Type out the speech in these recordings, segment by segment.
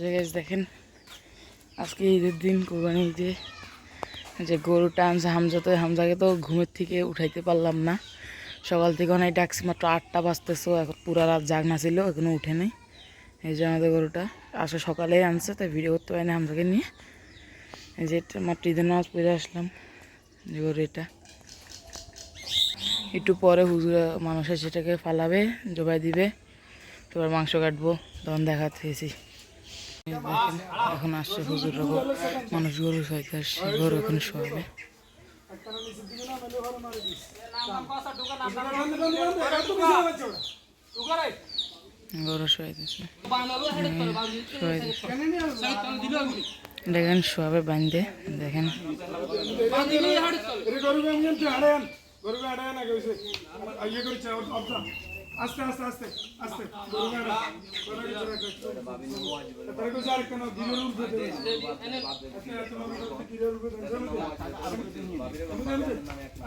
যে দেখেন, আজকে ঈদের দিন কোরবানি ঈদে, যে গরুটা আনছে হামজা, তো হামজাকে তো ঘুমের থেকে উঠাইতে পারলাম না। সকাল থেকে অনেক ডাকছি, মাত্র আটটা বাজতেছে এখন পুরা রাত জাগনা ছিল, এখনও উঠে নেই। এই যে আমাদের গরুটা, আসে সকালে আনছে, তাই ভিডিও করতে পারিনি হামজাকে নিয়ে। এই যে মাত্র ঈদের নামাজ পড়ে আসলাম, যে গরু এটা। একটু পরে হুজুরা মানুষের সেটাকে ফালাবে, জবাই দিবে, তারপর মাংস কাটবো, তখন দেখাতে দেখেন এখন আসছে হুজুর মানুষ গরু খাইতে আসছে, গরু এখন শোয়াবে। গরু শোয়াইতেছে। দেখেন শোয়াবে বাঁধতে, দেখেন। গরুবে আড়ায় আস্তে আস্তে আস্তে আস্তে।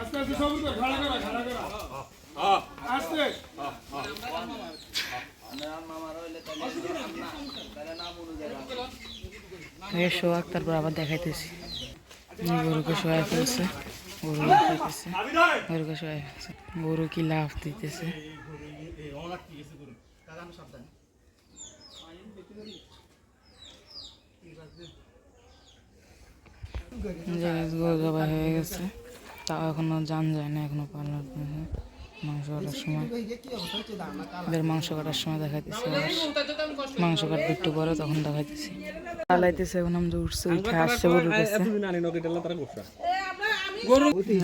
আস্তে আস্তে সব খাড়া করা খাড়া করা আস্তে শোয়াক তারপর আবার দেখাইতেছি। গরুকে শোয়া ফেলছে গরু গরুকে শোয়া ফেলছে গরু কি লাভ দিতেছে। জবাই হয়ে গেছে। তাও এখনও জান যায় না এখনও পার্লার মাংস কাটার সময়। এদের মাংস কাটার সময় দেখাইতেছি মাংস কাটবে একটু পরে তখন দেখাইতেছি। পালাইতেছে এখন আমরা উঠছে উঠে আসছে কাছে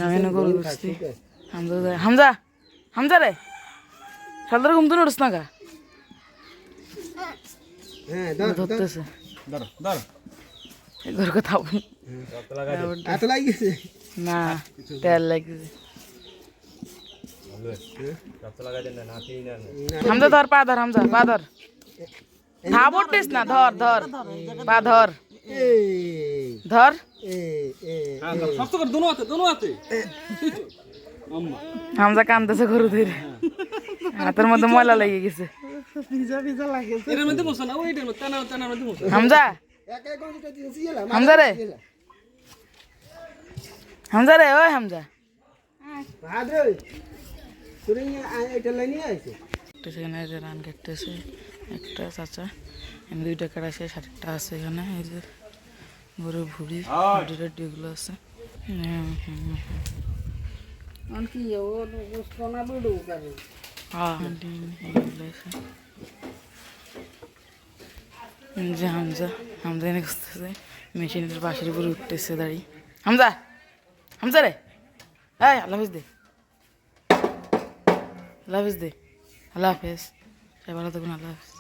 আমি না গরু উঠছি। হামজা হামজা হামজা রে। সালদার ঘুম তুলে উঠছ না গা? ধরতেছে। এই কথা বল এত লাগিয়েছে? না তেল লাগছে হামজা ধর পা ধর হামজা পা ধর। না ধর ধর। পা ধর। ধর। শক্ত করে দোনো হাতে দোনো হাতে। হামজা কান্দতেছে গরু ধরে। হাতের মধ্যে ময়লা লেগে গেছে। এটার মধ্যে বসো না ওইটার মধ্যে টানা টানার মধ্যে বসো। হামজা। একা কোন দিয়েছি এলাম হামজা রে। হামজা রে ওই হামজা। ভাদ্র তুই এটা লাইনে আছে একটা সেখানে যে রান কাটতেছে একটা চাচা এখানে দুইটা কাটা শেষ আরেকটা আছে এখানে এই যে গরুর ভুড়ি হাড্ডি টাড্ডি আছে। হুম, হুম, হুম। হ্যাঁ, হাড্ডি এগুলো আছে। এই যে হামজা হামজা এনে খুঁজতেছে মেশিনের পাশের উপরে উঠতেছে দাঁড়িয়ে হামজা হামজা রে এই আল্লাহ হাফিজ দে আল্লাহ হাফিজ দে আল্লাহ হাফেজ ভালো থাকুন আল্লাহ হাফিজ